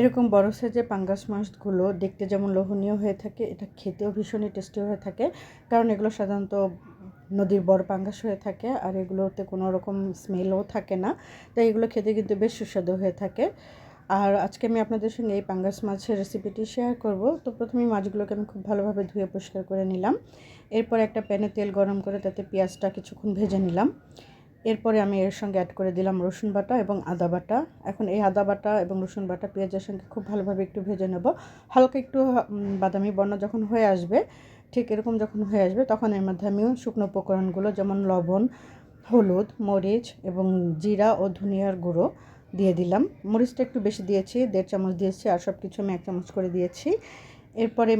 এরকম বড় সাইজের পাঙ্গাস মাছগুলো দেখতে যেমন লোভনীয় হয়ে থাকে, এটা খেতেও ভীষণই টেস্টি হয়ে থাকে। কারণ এগুলো সাধারণত নদীর বড় পাঙ্গাস হয়ে থাকে আর এগুলোতে কোনো রকম স্মেলও থাকে না। তাই এগুলো খেতে কিন্তু বেশ সুস্বাদু হয়ে থাকে। আর আজকে আমি আপনাদের সঙ্গে এই পাঙ্গাস মাছের রেসিপিটি শেয়ার করব। তো প্রথমেই মাছগুলোকে আমি খুব ভালোভাবে ধুয়ে পরিষ্কার করে নিলাম। এরপর একটা প্যানে তেল গরম করে তাতে পেঁয়াজটা কিছুক্ষণ ভেজে নিলাম। এরপরে আমি এর সঙ্গে অ্যাড করে দিলাম রসুন বাটা এবং আদা বাটা। এখন এই আদা বাটা এবং রসুন বাটা পেঁয়াজের সঙ্গে খুব ভালোভাবে একটু ভেজে নেব। হালকা একটু বাদামি বর্ণ যখন হয়ে আসবে, ঠিক এরকম যখন হয়ে আসবে, তখন এর মধ্যে আমিও শুকনো উপকরণগুলো যেমন লবণ, হলুদ, মরিচ এবং জিরা ও ধনিয়ার গুঁড়ো দিয়ে দিলাম। মরিচটা একটু বেশি দিয়েছি, দেড় চামচ দিয়েছি আর সব কিছু আমি এক চামচ করে দিয়েছি। এরপরে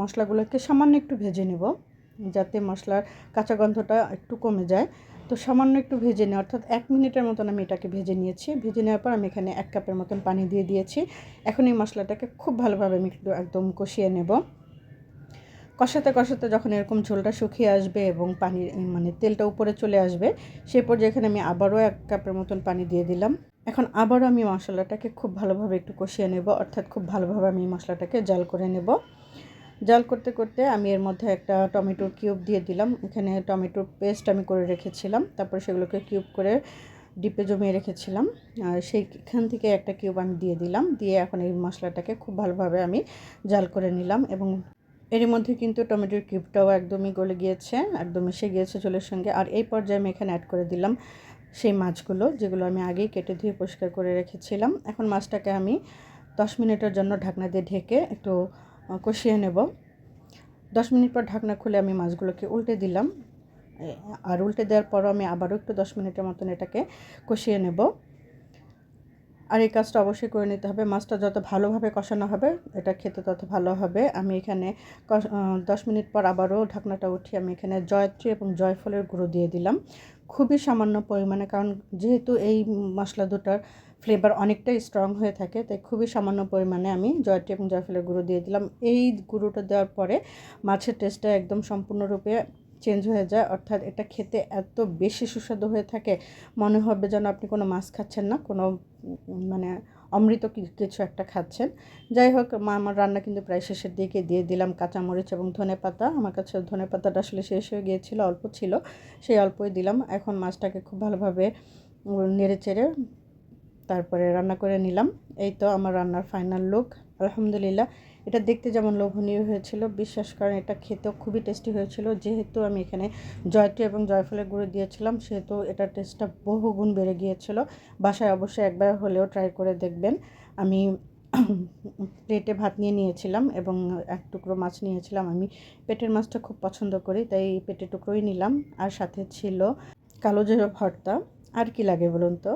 মশলাগুলোকে সামান্য একটু ভেজে নেব, যাতে মশলার কাঁচা গন্ধটা একটু কমে যায়। তো সামান্য একটু ভেজে নিই অর্থাৎ এক মিনিটের মতন আমি এটাকে ভেজে নিয়েছি। ভেজে নেওয়ার পর আমি এখানে এক কাপের মতন পানি দিয়ে দিয়েছি। এখন এই মশলাটাকে খুব ভালোভাবে আমি একটু একদম কষিয়ে নেব। কষাতে কষাতে যখন এরকম ঝোলটা শুকিয়ে আসবে এবং পানি মানে তেলটা উপরে চলে আসবে, সেই পর্যায়ে এখানে আমি আবারও এক কাপের মতন পানি দিয়ে দিলাম। এখন আবারও আমি মশলাটাকে খুব ভালোভাবে একটু কষিয়ে নেব, অর্থাৎ খুব ভালোভাবে আমি মশলাটাকে জাল করে নেব। জাল করতে করতে আমি এর মধ্যে একটা টমেটোর কিউব দিয়ে দিলাম। এখানে টমেটোর পেস্ট আমি করে রেখেছিলাম। তারপরে সেগুলোকে কিউব করে ডিপে জমিয়ে রেখেছিলাম। আর সেইখান থেকে একটা কিউব আমি দিয়ে দিলাম। দিয়ে এখন এই মশলাটাকে খুব ভালোভাবে আমি জাল করে নিলাম এবং এর মধ্যে কিন্তু টমেটোর কিউবটাও একদমই গলে গিয়েছে, একদম এসে গিয়েছে চুলের সঙ্গে। আর এই পর্যায়ে আমি এখানে অ্যাড করে দিলাম সেই মাছগুলো, যেগুলো আমি আগেই কেটে ধুয়ে পরিষ্কার করে রেখেছিলাম। এখন মাছটাকে আমি দশ মিনিটের জন্য ঢাকনা দিয়ে ঢেকে একটু কষিয়ে নেব। দশ মিনিট পর ঢাকনা খুলে আমি মাছগুলোকে উল্টে দিলাম। আর উল্টে দেওয়ার পরও আমি আবারও একটু দশ মিনিটের মতন এটাকে কষিয়ে নেব। আর এই কাজটা অবশ্যই করে নিতে হবে। মাছটা যত ভালোভাবে কষানো হবে, এটা খেতে তত ভালো হবে। আমি এখানে দশ মিনিট পর আবারও ঢাকনাটা উঠিয়ে আমি এখানে জয়ত্রী এবং জয়ফলের গুঁড়ো দিয়ে দিলাম। খুবই সামান্য পরিমাণে, কারণ যেহেতু এই মশলা দুটার ফ্লেভার অনেকটাই স্ট্রং হয়ে থাকে, তাই খুবই সামান্য পরিমাণে আমি জয়টি এবং জয়ফলের গুঁড়ো দিয়ে দিলাম। এই গুঁড়োটা দেওয়ার পরে মাছের টেস্টটা একদম সম্পূর্ণরূপে চেঞ্জ হয়ে যায়, অর্থাৎ এটা খেতে এত বেশি সুস্বাদু হয়ে থাকে, মনে হবে যেন আপনি কোনো মাছ খাচ্ছেন না, কোনো মানে অমৃত কিছু একটা খাচ্ছেন। যাই হোক, মা, আমার রান্না কিন্তু প্রায় শেষের দিকে দিয়ে দিলাম কাঁচামরিচ এবং ধনে পাতা আমার কাছে ধনে পাতাটা আসলে শেষ হয়ে গিয়েছিল, অল্প ছিল, সেই অল্পই দিলাম। এখন মাছটাকে খুব ভালোভাবে নেড়ে চেড়ে তারপরে রান্না করে নিলাম। এই তো আমার রান্নার ফাইনাল লুক আলহামদুলিল্লাহ। এটা দেখতে যেমন লোভনীয় হয়েছিল, বিশ্বাস করেন এটা খেতেও খুবই টেস্টি হয়েছিল। যেহেতু আমি এখানে জয়টি এবং জয়ফলের গুঁড়ো দিয়েছিলাম, সেহেতু এটার টেস্টটা বহুগুণ বেড়ে গিয়েছিল। বাসায় অবশ্যই একবার হলেও ট্রাই করে দেখবেন। আমি প্লেটে ভাত নিয়ে নিয়েছিলাম এবং এক টুকরো মাছ নিয়েছিলাম। আমি পেটের মাছটা খুব পছন্দ করি, তাই পেটের টুকরোই নিলাম। আর সাথে ছিল কালো জিরো ভর্তা। আর কি লাগে বলুন তো?